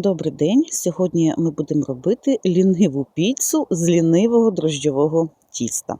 Добрий день! Сьогодні ми будемо робити ліниву піцу з лінивого дрожджового тіста.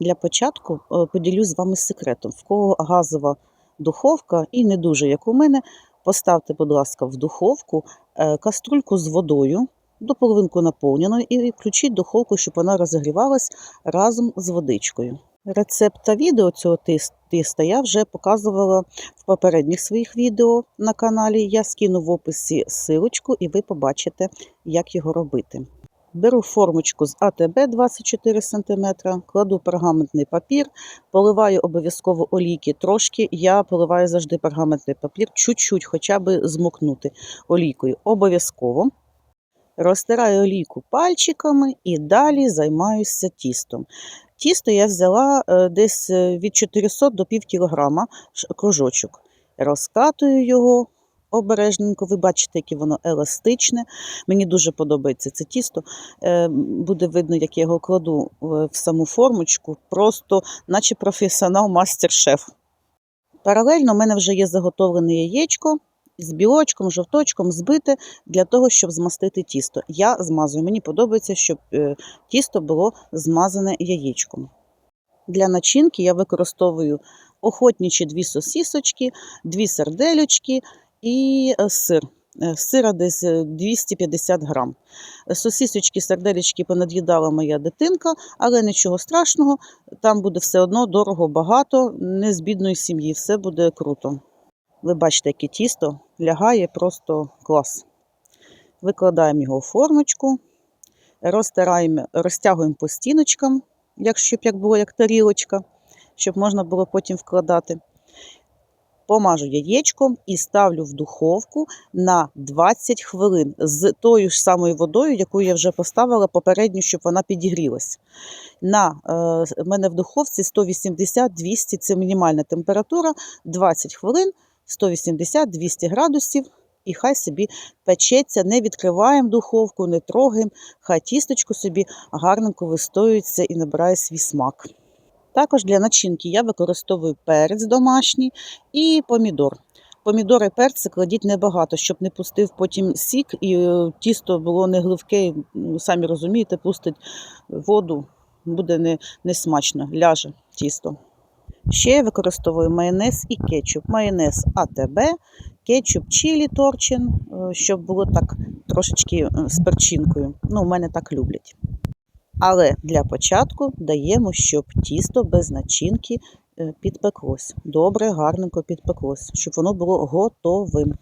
Для початку е, поділюсь з вами секретом. В кого газова духовка і не дуже, як у мене, поставте, будь ласка, в духовку е, каструльку з водою до половинку наповненою і включіть духовку, щоб вона розігрівалась разом з водичкою. Рецепт та відео цього тис- тіста я вже показувала в попередніх своїх відео на каналі. Я скину в описі силочку, і ви побачите, як його робити. Беру формочку з АТБ 24 см, кладу пергаментний папір, поливаю обов'язково олійки трошки. Я поливаю завжди пергаментний папір, чуть-чуть, хоча б змокнути олійкою. Обов'язково. Розтираю олійку пальчиками і далі займаюся тістом. Тісто я взяла е, десь е, від 400 до пів кілограма кружочок. Розкатую його обережненько. Ви бачите, яке воно еластичне. Мені дуже подобається це тісто. Е, Буде видно, як я його кладу в саму формочку, просто наче професіонал мастер-шеф. Паралельно в мене вже є заготовлене яєчко з білочком, жовточком збите для того, щоб змастити тісто. Я змазую. Мені подобається, щоб е, тісто було змазане яєчком. Для начинки я використовую охотничі дві сосісочки, дві серделючки і е, сир. Е, Сира десь е, 250 грам. Сосісочки, серделечки понад'їдала моя дитинка, але нічого страшного, там буде все одно дорого, багато, не з бідної сім'ї, все буде круто. Ви бачите, яке тісто лягає просто клас. Викладаємо його в формочку, розтираємо, розтягуємо по стіночкам, як, щоб як було як тарілочка, щоб можна було потім вкладати. Помажу яєчком і ставлю в духовку на 20 хвилин з тою ж самою водою, яку я вже поставила попередньо, щоб вона підігрілась. На е, мене в духовці 180-200 це мінімальна температура, 20 хвилин, 180-200 градусів. І хай собі печеться, не відкриваємо духовку, не трогаємо, хай тісточко собі гарненько вистоюється і набирає свій смак. Також для начинки я використовую перець домашній і помідор. Помідори і перці кладіть небагато, щоб не пустив потім сік і е, тісто було не гливке, ну, самі розумієте, пустить воду, буде не, не смачно, ляже тісто. Ще я використовую майонез і кетчуп. Майонез АТБ, кетчуп чилі торчин, е, щоб було так трошечки е, з перчинкою. Ну, мене так люблять. Але для початку даємо, щоб тісто без начинки е, підпеклось. Добре, гарненько підпеклось, щоб воно було готовим.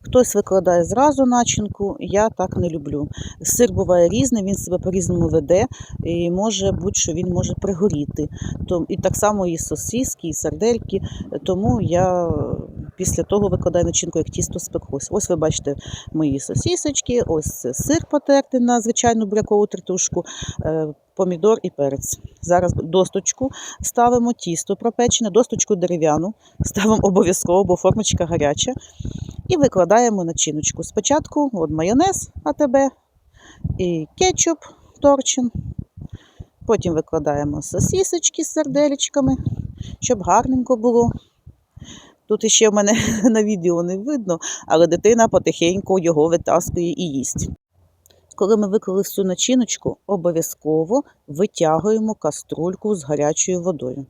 Хтось викладає зразу начинку, я так не люблю. Сир буває різний, він себе по-різному веде, і може бути, що він може пригоріти. І так само і сосиски, і сардельки. Тому я після того викладаю начинку, як тісто спеклось. Ось ви бачите мої сосисочки, ось сир потертий на звичайну бурякову тертушку, е, помідор і перець. Зараз досточку ставимо, тісто пропечене, досточку дерев'яну, ставимо обов'язково, бо формочка гаряча. І викладаємо начиночку. Спочатку от майонез АТБ і кетчуп торчин. Потім викладаємо сосісочки з серделечками, щоб гарненько було. Тут іще в мене на відео не видно, але дитина потихеньку його витаскує і їсть. Коли ми виклали всю начиночку, обов'язково витягуємо каструльку з гарячою водою.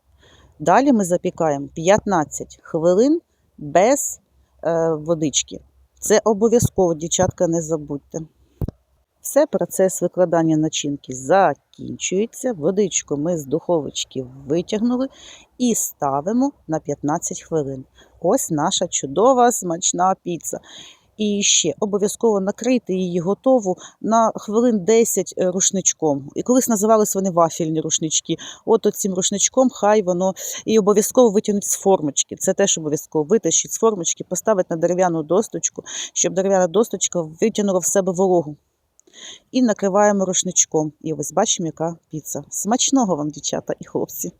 Далі ми запікаємо 15 хвилин без е, водички. Це обов'язково, дівчатка, не забудьте. Все, процес викладання начинки закінчується. Водичку ми з духовочки витягнули і ставимо на 15 хвилин. Ось наша чудова смачна піца. І ще обов'язково накрити її готову на хвилин 10 рушничком. І колись називались вони вафельні рушнички. От цим рушничком хай воно і обов'язково витягнуть з формочки. Це теж обов'язково витащить з формочки, поставить на дерев'яну досточку, щоб дерев'яна досточка витягнула в себе вологу. І накриваємо рушничком. І ось бачимо, яка піца. Смачного вам, дівчата і хлопці!